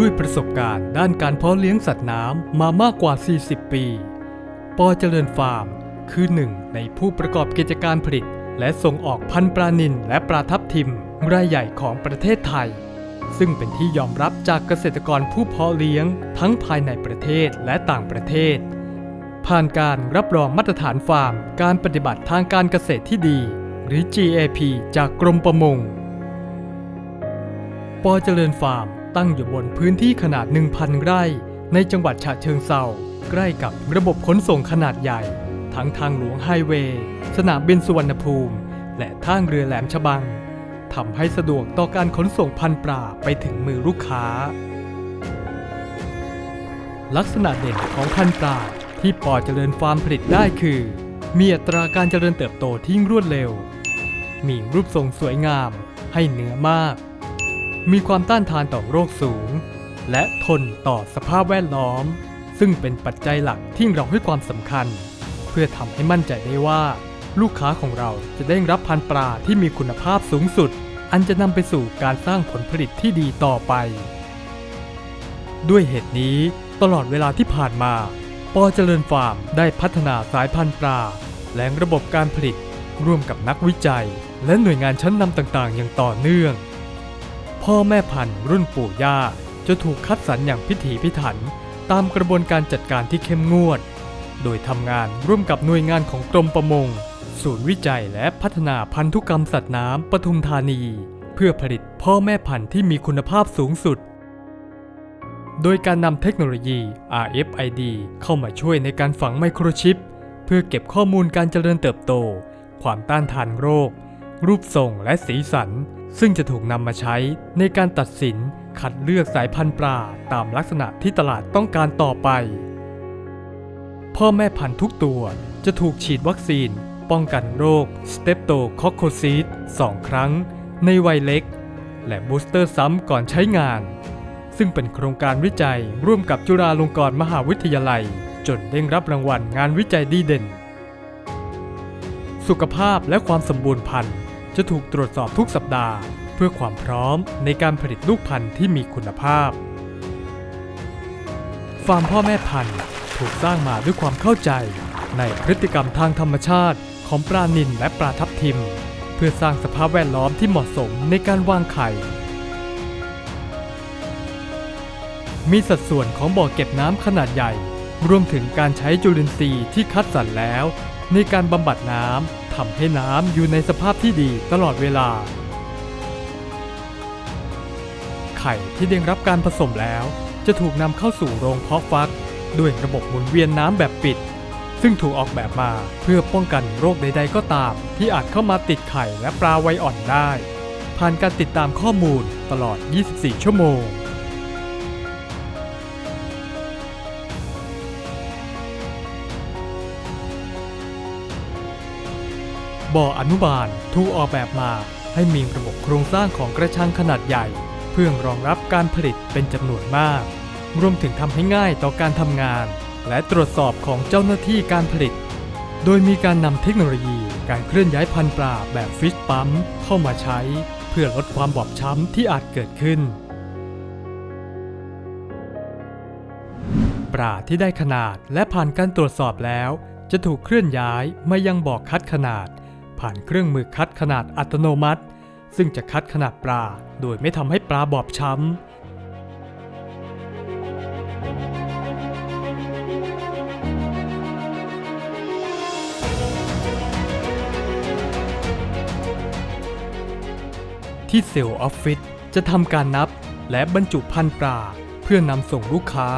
ด้วยประสบการณ์ด้านการเพาะเลี้ยงสัตว์น้ำมามากกว่า 40 ปี ปอเจริญฟาร์ม คือหนึ่งในผู้ประกอบกิจการผลิต และส่งออกพันธุ์ปลานิลและปลาทับทิมรายใหญ่ของประเทศไทย ซึ่งเป็นที่ยอมรับจากเกษตรกรผู้เพาะเลี้ยง ทั้งภายในประเทศและต่างประเทศ ผ่านการรับรองมาตรฐานฟาร์ม การปฏิบัติทางการเกษตรที่ดี หรือ GAP จากกรมประมง ปอเจริญฟาร์ม ตั้งอยู่บนพื้นที่ขนาด 1,000 ไร่ ในจังหวัดฉะเชิงเซาใกล้กับระบบขนส่งขนาดใหญ่ ทั้งทางหลวงไฮเวย์ สนามบินสุวรรณภูมิ และท่าเรือแหลมฉบังทำให้สะดวกต่อการขนส่งพันปลาไปถึงมือลูกค้า ลักษณะเด่นของพันปลาที่ปอเจริญฟาร์มผลิตได้คือ มีอัตราการเจริญเติบโตที่รวดเร็ว มีรูปทรงสวยงามให้เนื้อมาก มีความต้านทานต่อโรคสูง และทนต่อสภาพแวดล้อม ซึ่งเป็นปัจจัยหลักที่เราให้ความสำคัญ เพื่อทำให้มั่นใจได้ว่า ลูกค้าของเราจะได้รับพันธุ์ปลาที่มีคุณภาพสูงสุด อันจะนำไปสู่การสร้างผลผลิตที่ดีต่อไป ด้วยเหตุนี้ตลอดเวลาที่ผ่านมาปอเจริญฟาร์มได้พัฒนาสายพันธุ์ปลาและระบบการผลิต ร่วมกับนักวิจัย และหน่วยงานชั้นนำต่างๆ อย่างต่อเนื่อง พ่อแม่พันธุ์รุ่นปู่ย่าจะถูกคัดสรรอย่างพิถีพิถัน ตามกระบวนการจัดการที่เข้มงวด โดยทำงานร่วมกับหน่วยงานของกรมประมง ศูนย์วิจัยและพัฒนาพันธุกรรมสัตว์น้ำปทุมธานี เพื่อผลิตพ่อแม่พันธุ์ที่มีคุณภาพสูงสุด โดยการนำเทคโนโลยี RFID เข้ามาช่วยในการฝังไมโครชิป เพื่อเก็บข้อมูลการเจริญเติบโต ความต้านทานโรค รูปทรงและสีสัน ซึ่งจะถูกนำมาใช้ในการตัดสินคัดเลือกสายพันธุ์ปลาตามลักษณะที่ตลาดต้องการต่อไป พ่อแม่พันธุ์ทุกตัวจะถูกฉีดวัคซีน ป้องกันโรคสเตปโตคอคโคซีด2ครั้ง ในวัยเล็ก และบูสเตอร์ซ้ำก่อนใช้งาน ซึ่งเป็นโครงการวิจัยร่วมกับจุฬาลงกรณ์มหาวิทยาลัย จนได้รับรางวัลงานวิจัยดีเด่น สุขภาพและความสมบูรณ์พันธุ์ จะถูกตรวจสอบทุกสัปดาห์ เพื่อความพร้อมในการผลิตลูกพันธุ์ที่มีคุณภาพ ฟาร์มพ่อแม่พันธุ์ถูกสร้างมาด้วยความเข้าใจ ในพฤติกรรมทางธรรมชาติ ของปลานิลและปลาทับทิม เพื่อสร้างสภาพแวดล้อมที่เหมาะสมในการวางไข่มีสัดส่วนของบ่อเก็บน้ำขนาดใหญ่ รวมถึงการใช้จุลินทรีย์ที่คัดสรรแล้ว ในการบำบัดน้ำ ทำให้น้ำอยู่ในสภาพที่ดีตลอดเวลา ไข่ที่ได้รับการผสมแล้ว จะถูกนำเข้าสู่โรงเพาะฟัก ด้วยระบบหมุนเวียนน้ำแบบปิด ซึ่งถูกออกแบบมาเพื่อป้องกันโรคใด ๆ ก็ตาม ที่อาจเข้ามาติดไข่และปลาไวอ่อนได้ ผ่านการติดตามข้อมูลตลอด 24 ชั่วโมง บ่ออนุบาลถูกออกแบบมาให้มีระบบโครงสร้างของกระชังขนาดใหญ่ เพื่อรองรับการผลิตเป็นจำนวนมาก รวมถึงทำให้ง่ายต่อการทำงาน และตรวจสอบของเจ้าหน้าที่การผลิต โดยมีการนำเทคโนโลยีการเคลื่อนย้ายพันธุ์ปลาแบบฟิชปั๊มเข้ามาใช้ เพื่อลดความบอบช้ำที่อาจเกิดขึ้น ปลาที่ได้ขนาดและผ่านการตรวจสอบแล้ว จะถูกเคลื่อนย้ายมายังบ่อคัดขนาด ผ่านเครื่องมือคัดขนาดอัตโนมัติ ซึ่งจะคัดขนาดปลา โดยไม่ทำให้ปลาบอบช้ำที่เซลล์ออฟฟิศจะทำการนับและบรรจุพันธุ์ปลา เพื่อนำส่งลูกค้า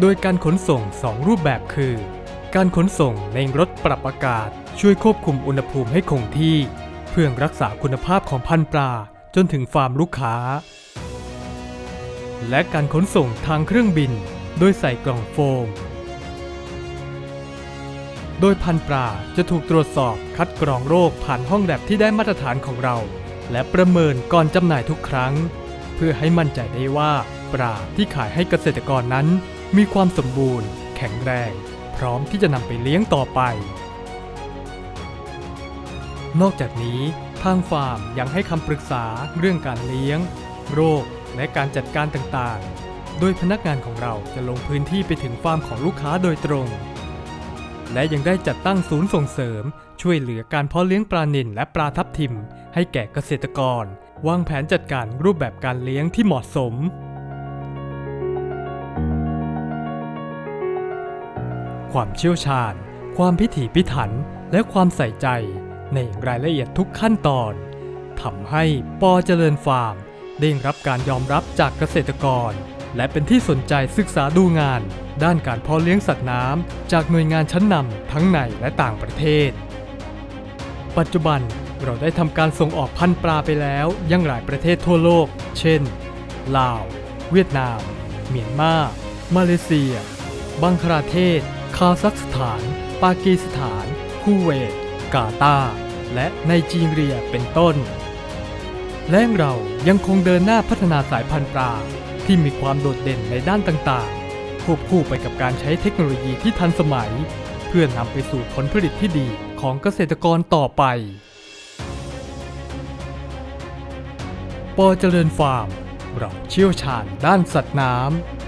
โดยการขนส่ง 2 รูปแบบคือ การขนส่งในรถปรับอากาศ ช่วยควบคุมอุณหภูมิให้คงที่ เพื่อรักษาคุณภาพของพันธุ์ปลาจนถึงฟาร์มลูกค้า และการขนส่งทางเครื่องบิน โดยใส่กล่องโฟม โดยพันธุ์ปลาจะถูกตรวจสอบคัดกรองโรคผ่านห้องแลบที่ได้มาตรฐานของเรา และประเมินก่อนจำหน่ายทุกครั้ง เพื่อให้มั่นใจได้ว่าปลาที่ขายให้เกษตรกรนั้น มีความสมบูรณ์ แข็งแรง พร้อมที่จะนำไปเลี้ยงต่อไป นอกจากนี้ทางฟาร์มยังให้คำปรึกษาเรื่องการเลี้ยง โรค และการจัดการต่างๆ โดยพนักงานของเราจะลงพื้นที่ไปถึงฟาร์มของลูกค้าโดยตรง และยังได้จัดตั้งศูนย์ส่งเสริม ช่วยเหลือการเพาะเลี้ยงปลานิลและปลาทับทิม ให้แก่เกษตรกร วางแผนจัดการรูปแบบการเลี้ยงที่เหมาะสม ความเชี่ยวชาญ ความพิถีพิถัน และความใส่ใจ ในรายละเอียดทุกขั้นตอนทำให้ปอเจริญฟาร์มได้รับการยอมรับจากเกษตรกร และเป็นที่สนใจศึกษาดูงาน ด้านการเพาะเลี้ยงสัตว์น้ำจากหน่วยงานชั้นนำทั้งในและต่างประเทศ ปัจจุบันเราได้ทำการส่งออกพันธุ์ปลาไปแล้วยังหลายประเทศทั่วโลก เช่น ลาว เวียดนาม เมียนมา มาเลเซีย บังคลาเทศ คาซัคสถาน ปากีสถานคูเวต กาตาร์ และไนจีเรียเป็นต้น และเรายังคงเดินหน้าพัฒนาสายพันธุ์ปลาที่มีความโดดเด่นในด้านต่างๆ ควบคู่ไปกับการใช้เทคโนโลยีที่ทันสมัย เพื่อนำไปสู่ผลผลิตที่ดีของเกษตรกรต่อไป ปอเจริญฟาร์ม เราเชี่ยวชาญด้านสัตว์น้ำ